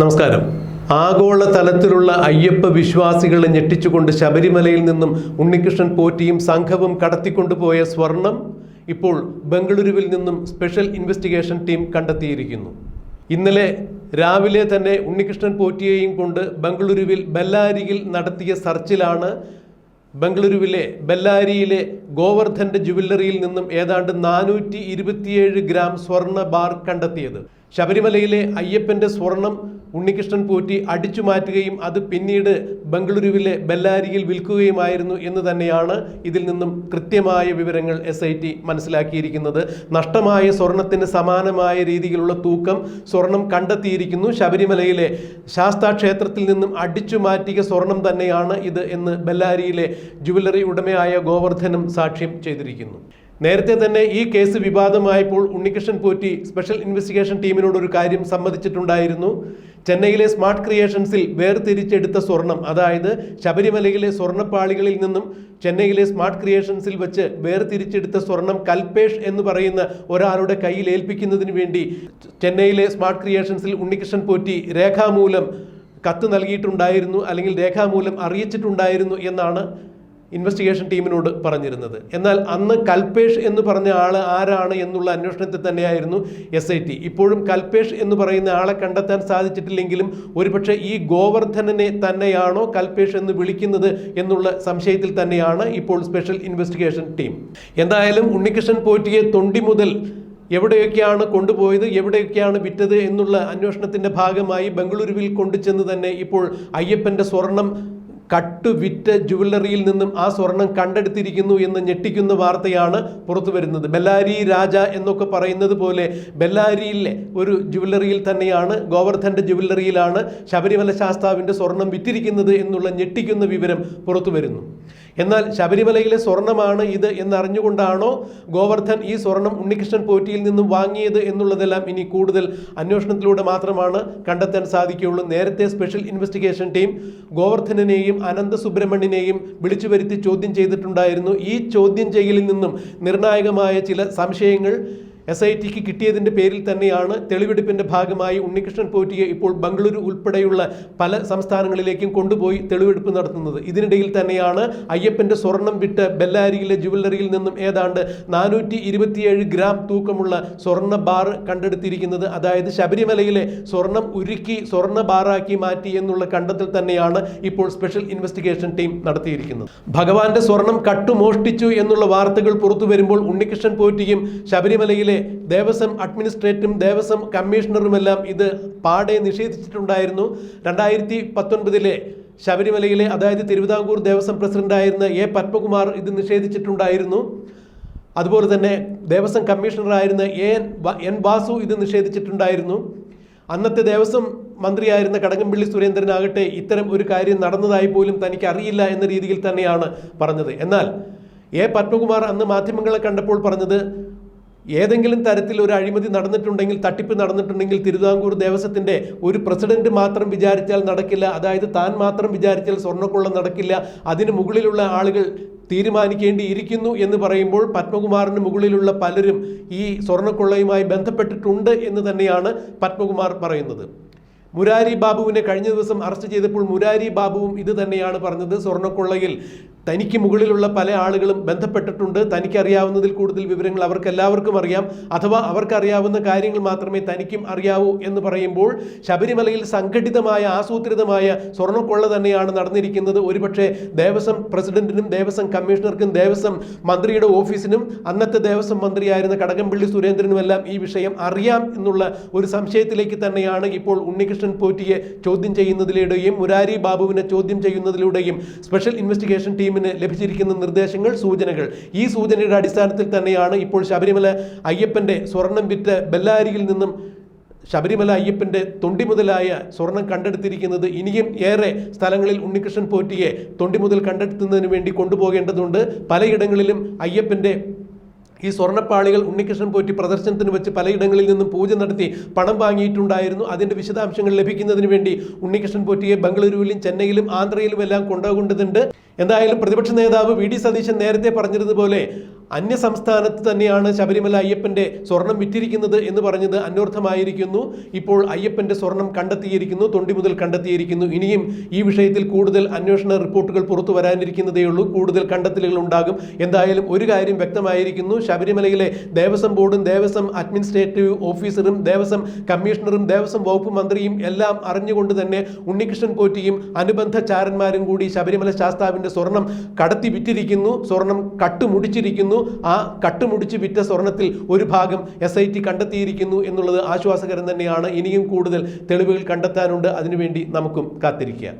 നമസ്കാരം. ആഗോള തലത്തിലുള്ള അയ്യപ്പ വിശ്വാസികളെ ഞെട്ടിച്ചുകൊണ്ട് ശബരിമലയിൽ നിന്നും ഉണ്ണികൃഷ്ണൻ പോറ്റിയും സംഘവും കടത്തിക്കൊണ്ടുപോയ സ്വർണം ഇപ്പോൾ ബംഗളൂരുവിൽ നിന്നും സ്പെഷ്യൽ ഇൻവെസ്റ്റിഗേഷൻ ടീം കണ്ടെത്തിയിരിക്കുന്നു. ഇന്നലെ രാവിലെ തന്നെ ഉണ്ണികൃഷ്ണൻ പോറ്റിയെയും കൊണ്ട് ബംഗളൂരുവിൽ ബെല്ലാരിയിൽ നടത്തിയ സർച്ചിലാണ് ബംഗളൂരുവിലെ ബെല്ലാരിയിലെ ഗോവർദ്ധന്റെ ജുവല്ലറിയിൽ നിന്നും ഏതാണ്ട് നാനൂറ്റി ഗ്രാം സ്വർണ ബാർ കണ്ടെത്തിയത്. ശബരിമലയിലെ അയ്യപ്പന്റെ സ്വർണം ഉണ്ണികൃഷ്ണൻ പോറ്റി അടിച്ചു മാറ്റുകയും അത് പിന്നീട് ബംഗളൂരുവിലെ ബെല്ലാരിയിൽ വിൽക്കുകയുമായിരുന്നു എന്ന് തന്നെയാണ് ഇതിൽ നിന്നും കൃത്യമായ വിവരങ്ങൾ എസ് ഐ ടി മനസ്സിലാക്കിയിരിക്കുന്നത്. നഷ്ടമായ സ്വർണത്തിന് സമാനമായ രീതിയിലുള്ള തൂക്കം സ്വർണം കണ്ടെത്തിയിരിക്കുന്നു. ശബരിമലയിലെ ശാസ്താ ക്ഷേത്രത്തിൽ നിന്നും അടിച്ചു മാറ്റിയ സ്വർണം തന്നെയാണ് ഇത് എന്ന് ബെല്ലാരിയിലെ ജുവല്ലറി ഉടമയായ ഗോവർദ്ധനും സാക്ഷ്യം ചെയ്തിരിക്കുന്നു. നേരത്തെ തന്നെ ഈ കേസ് വിവാദമായപ്പോൾ ഉണ്ണികൃഷ്ണൻ പോറ്റി സ്പെഷ്യൽ ഇൻവെസ്റ്റിഗേഷൻ ടീമിനോട് ഒരു കാര്യം സമ്മതിച്ചിട്ടുണ്ടായിരുന്നു. ചെന്നൈയിലെ സ്മാർട്ട് ക്രിയേഷൻസിൽ വേർതിരിച്ചെടുത്ത സ്വർണം അതായത് ശബരിമലയിലെ സ്വർണപ്പാളികളിൽ നിന്നും ചെന്നൈയിലെ സ്മാർട്ട് ക്രിയേഷൻസിൽ വെച്ച് വേർതിരിച്ചെടുത്ത സ്വർണം കൽപേഷ് എന്ന് പറയുന്ന ഒരാളുടെ കയ്യിൽ ഏൽപ്പിക്കുന്നതിന് വേണ്ടി ചെന്നൈയിലെ സ്മാർട്ട് ക്രിയേഷൻസിൽ ഉണ്ണികൃഷ്ണൻ പോറ്റി രേഖാമൂലം കത്ത് നൽകിയിട്ടുണ്ടായിരുന്നു അല്ലെങ്കിൽ രേഖാമൂലം അറിയിച്ചിട്ടുണ്ടായിരുന്നു എന്നാണ് ഇൻവെസ്റ്റിഗേഷൻ ടീമിനോട് പറഞ്ഞിരുന്നത്. എന്നാൽ അന്ന് കൽപേഷ് എന്ന് പറഞ്ഞ ആൾ ആരാണ് എന്നുള്ള അന്വേഷണത്തിൽ തന്നെയായിരുന്നു എസ് ഐ ടി ഇപ്പോഴും കൽപേഷ് എന്ന് പറയുന്ന ആളെ കണ്ടെത്താൻ സാധിച്ചിട്ടില്ലെങ്കിലും ഒരുപക്ഷെ ഈ ഗോവർദ്ധനനെ തന്നെയാണോ കൽപേഷ് എന്ന് വിളിക്കുന്നത് എന്നുള്ള സംശയത്തിൽ തന്നെയാണ് ഇപ്പോൾ സ്പെഷ്യൽ ഇൻവെസ്റ്റിഗേഷൻ ടീം എന്തായാലും ഉണ്ണികൃഷ്ണൻ പോറ്റിയെ തൊണ്ടി മുതൽ എവിടെയൊക്കെയാണ് കൊണ്ടുപോയത് എവിടെയൊക്കെയാണ് വിറ്റത് എന്നുള്ള അന്വേഷണത്തിന്റെ ഭാഗമായി ബംഗളൂരുവിൽ കൊണ്ടുചെന്ന് തന്നെ ഇപ്പോൾ അയ്യപ്പന്റെ സ്വർണം കട്ടു വിറ്റ ജുവല്ലറിയിൽ നിന്നും ആ സ്വർണം കണ്ടെടുത്തിരിക്കുന്നു എന്ന് ഞെട്ടിക്കുന്ന വാർത്തയാണ് പുറത്തു വരുന്നത്. ബെല്ലാരി രാജ എന്നൊക്കെ പറയുന്നത് പോലെ ബെല്ലാരിയിലെ ഒരു ജുവല്ലറിയിൽ തന്നെയാണ് ഗോവർദ്ധന്റെ ജുവല്ലറിയിലാണ് ശബരിമല ശാസ്താവിന്റെ സ്വർണം വിറ്റിരിക്കുന്നത് എന്നുള്ള ഞെട്ടിക്കുന്ന വിവരം പുറത്തു വരുന്നു. എന്നാൽ ശബരിമലയിലെ സ്വർണമാണ് ഇത് എന്നറിഞ്ഞുകൊണ്ടാണോ ഗോവർദ്ധൻ ഈ സ്വർണം ഉണ്ണികൃഷ്ണൻ പോറ്റിയിൽ നിന്നും വാങ്ങിയത് എന്നുള്ളതെല്ലാം ഇനി കൂടുതൽ അന്വേഷണത്തിലൂടെ മാത്രമാണ് കണ്ടെത്താൻ സാധിക്കുകയുള്ളൂ. നേരത്തെ സ്പെഷ്യൽ ഇൻവെസ്റ്റിഗേഷൻ ടീം ഗോവർദ്ധനെയും അനന്ത സുബ്രഹ്മണ്യനെയും വിളിച്ചു വരുത്തി ചോദ്യം ചെയ്തിട്ടുണ്ടായിരുന്നു. ഈ ചോദ്യം ചെയ്യലിൽ നിന്നും നിർണായകമായ ചില സംശയങ്ങൾ എസ് ഐ ടിക്ക് കിട്ടിയതിന്റെ പേരിൽ തന്നെയാണ് തെളിവെടുപ്പിന്റെ ഭാഗമായി ഉണ്ണികൃഷ്ണൻ പോറ്റിയെ ഇപ്പോൾ ബംഗളൂരു ഉൾപ്പെടെയുള്ള പല സംസ്ഥാനങ്ങളിലേക്കും കൊണ്ടുപോയി തെളിവെടുപ്പ് നടത്തുന്നത്. ഇതിനിടയിൽ തന്നെയാണ് അയ്യപ്പന്റെ സ്വർണം വിട്ട് ബെല്ലാരിയിലെ ജുവല്ലറിയിൽ നിന്നും ഏതാണ്ട് നാനൂറ്റി ഇരുപത്തിയേഴ് ഗ്രാം തൂക്കമുള്ള സ്വർണ ബാർ കണ്ടെടുത്തിരിക്കുന്നത് അതായത് ശബരിമലയിലെ സ്വർണം ഉരുക്കി സ്വർണ ബാറാക്കി മാറ്റി എന്നുള്ള കണ്ടെത്തൽ തന്നെയാണ് ഇപ്പോൾ സ്പെഷ്യൽ ഇൻവെസ്റ്റിഗേഷൻ ടീം നടത്തിയിരിക്കുന്നത്. ഭഗവാന്റെ സ്വർണം കട്ടുമോഷ്ടിച്ചു എന്നുള്ള വാർത്തകൾ പുറത്തു വരുമ്പോൾ ഉണ്ണികൃഷ്ണൻ പോറ്റിയും ശബരിമലയിലെ ദേവസ്വം അഡ്മിനിസ്ട്രേറ്ററും ദേവസ്വം കമ്മീഷണറുമെല്ലാം ഇത് പാടെ നിഷേധിച്ചിട്ടുണ്ടായിരുന്നു. രണ്ടായിരത്തി പത്തൊൻപതിലെ ശബരിമലയിലെ അതായത് തിരുവിതാംകൂർ ദേവസ്വം പ്രസിഡന്റായിരുന്ന എ പത്മകുമാർ ഇത് നിഷേധിച്ചിട്ടുണ്ടായിരുന്നു. അതുപോലെ തന്നെ ദേവസ്വം കമ്മീഷണറായിരുന്ന എ എൻ വാസു ഇത് നിഷേധിച്ചിട്ടുണ്ടായിരുന്നു. അന്നത്തെ ദേവസ്വം മന്ത്രിയായിരുന്ന കടകംപള്ളി സുരേന്ദ്രനാകട്ടെ ഇത്തരം ഒരു കാര്യം നടന്നതായി പോലും തനിക്ക് അറിയില്ല എന്ന രീതിയിൽ തന്നെയാണ് പറഞ്ഞത്. എന്നാൽ എ പത്മകുമാർ അന്ന് മാധ്യമങ്ങളെ കണ്ടപ്പോൾ പറഞ്ഞത് ഏതെങ്കിലും തരത്തിൽ ഒരു അഴിമതി നടന്നിട്ടുണ്ടെങ്കിൽ തട്ടിപ്പ് നടന്നിട്ടുണ്ടെങ്കിൽ തിരുവിതാംകൂർ ദേവസ്വത്തിന്റെ ഒരു പ്രസിഡന്റ് മാത്രം വിചാരിച്ചാൽ നടക്കില്ല. അതായത് താൻ മാത്രം വിചാരിച്ചാൽ സ്വർണക്കൊള്ള നടക്കില്ല. അതിന് മുകളിലുള്ള ആളുകൾ തീരുമാനിക്കേണ്ടിയിരിക്കുന്നു എന്ന് പറയുമ്പോൾ പത്മകുമാറിന് മുകളിലുള്ള പലരും ഈ സ്വർണക്കൊള്ളയുമായി ബന്ധപ്പെട്ടിട്ടുണ്ട് എന്ന് തന്നെയാണ് പത്മകുമാർ പറയുന്നത്. മുരാരി ബാബുവിനെ കഴിഞ്ഞ ദിവസം അറസ്റ്റ് ചെയ്തപ്പോൾ മുരാരി ബാബുവും ഇത് തന്നെയാണ് പറഞ്ഞത്. സ്വർണക്കൊള്ളയിൽ തനിക്ക് മുകളിലുള്ള പല ആളുകളും ബന്ധപ്പെട്ടിട്ടുണ്ട്. തനിക്കറിയാവുന്നതിൽ കൂടുതൽ വിവരങ്ങൾ അവർക്ക് എല്ലാവർക്കും അറിയാം. അഥവാ അവർക്കറിയാവുന്ന കാര്യങ്ങൾ മാത്രമേ തനിക്കും അറിയാവൂ എന്ന് പറയുമ്പോൾ ശബരിമലയിൽ സംഘടിതമായ ആസൂത്രിതമായ സ്വർണക്കൊള്ള തന്നെയാണ് നടന്നിരിക്കുന്നത്. ഒരുപക്ഷെ ദേവസ്വം പ്രസിഡന്റിനും ദേവസ്വം കമ്മീഷണർക്കും ദേവസ്വം മന്ത്രിയുടെ ഓഫീസിനും അന്നത്തെ ദേവസ്വം മന്ത്രിയായിരുന്ന കടകംപള്ളി സുരേന്ദ്രനുമെല്ലാം ഈ വിഷയം അറിയാം എന്നുള്ള ഒരു സംശയത്തിലേക്ക് തന്നെയാണ് ഇപ്പോൾ ഉണ്ണികൃഷ്ണൻ പോറ്റിയെ ചോദ്യം ചെയ്യുന്നതിലൂടെയും മുരാരി ബാബുവിനെ ചോദ്യം ചെയ്യുന്നതിലൂടെയും സ്പെഷ്യൽ ഇൻവെസ്റ്റിഗേഷൻ ടീമിന് ലഭിച്ചിരിക്കുന്ന നിർദ്ദേശങ്ങൾ സൂചനകൾ. ഈ സൂചനയുടെ അടിസ്ഥാനത്തിൽ തന്നെയാണ് ഇപ്പോൾ ശബരിമല അയ്യപ്പന്റെ സ്വർണം വിറ്റ് ബെല്ലാരിയിൽ നിന്നും ശബരിമല അയ്യപ്പന്റെ തൊണ്ടി മുതലായ സ്വർണം കണ്ടെടുത്തിരിക്കുന്നത് ഇനിയും ഏറെ സ്ഥലങ്ങളിൽ ഉണ്ണികൃഷ്ണൻ പോറ്റിയെ തൊണ്ടി മുതൽ കണ്ടെത്തുന്നതിന് വേണ്ടി കൊണ്ടുപോകേണ്ടതുണ്ട്. പലയിടങ്ങളിലും അയ്യപ്പന്റെ ഈ സ്വർണപ്പാളികൾ ഉണ്ണികൃഷ്ണൻ പോറ്റി പ്രദർശനത്തിന് വെച്ച് പലയിടങ്ങളിൽ നിന്നും പൂജ നടത്തി പണം വാങ്ങിയിട്ടുണ്ടായിരുന്നു. അതിന്റെ വിശദാംശങ്ങൾ ലഭിക്കുന്നതിന് വേണ്ടി ഉണ്ണികൃഷ്ണൻ പോറ്റിയെ ബംഗളൂരുവിലും ചെന്നൈയിലും ആന്ധ്രയിലും എല്ലാം കൊണ്ടുപോകേണ്ടതുണ്ട്. എന്തായാലും പ്രതിപക്ഷ നേതാവ് വി. ഡി. സതീശൻ നേരത്തെ പറഞ്ഞിരുന്നതുപോലെ അന്യ സംസ്ഥാനത്ത് തന്നെയാണ് ശബരിമല അയ്യപ്പന്റെ സ്വർണം വിറ്റിരിക്കുന്നത് എന്ന് പറഞ്ഞത് അന്വർത്ഥമായിരിക്കുന്നു. ഇപ്പോൾ അയ്യപ്പന്റെ സ്വർണം കണ്ടെത്തിയിരിക്കുന്നു തൊണ്ടി മുതൽ കണ്ടെത്തിയിരിക്കുന്നു. ഇനിയും ഈ വിഷയത്തിൽ കൂടുതൽ അന്വേഷണ റിപ്പോർട്ടുകൾ പുറത്തു വരാനിരിക്കുന്നതേ ഉള്ളൂ. കൂടുതൽ കണ്ടെത്തലുകൾ ഉണ്ടാകും. എന്തായാലും ഒരു കാര്യം വ്യക്തമായിരിക്കുന്നു. ശബരിമലയിലെ ദേവസ്വം ബോർഡും ദേവസ്വം അഡ്മിനിസ്ട്രേറ്റീവ് ഓഫീസറും ദേവസ്വം കമ്മീഷണറും ദേവസ്വം വകുപ്പ് മന്ത്രിയും എല്ലാം അറിഞ്ഞുകൊണ്ട് തന്നെ ഉണ്ണികൃഷ്ണൻ പോറ്റിയും അനുബന്ധ ചാരന്മാരും കൂടി ശബരിമല ശാസ്താവിന്റെ സ്വർണം കടത്തി വിറ്റിരിക്കുന്നു സ്വർണം കട്ടുമുടിച്ചിരിക്കുന്നു. ആ കട്ടുമുടിച്ച് വിറ്റ സ്വർണത്തിൽ ഒരു ഭാഗം എസ് ഐ ടി കണ്ടെത്തിയിരിക്കുന്നു എന്നുള്ളത് ആശ്വാസകരം തന്നെയാണ്. ഇനിയും കൂടുതൽ തെളിവുകൾ കണ്ടെത്താനുണ്ട്. അതിനുവേണ്ടി നമുക്കും കാത്തിരിക്കുക.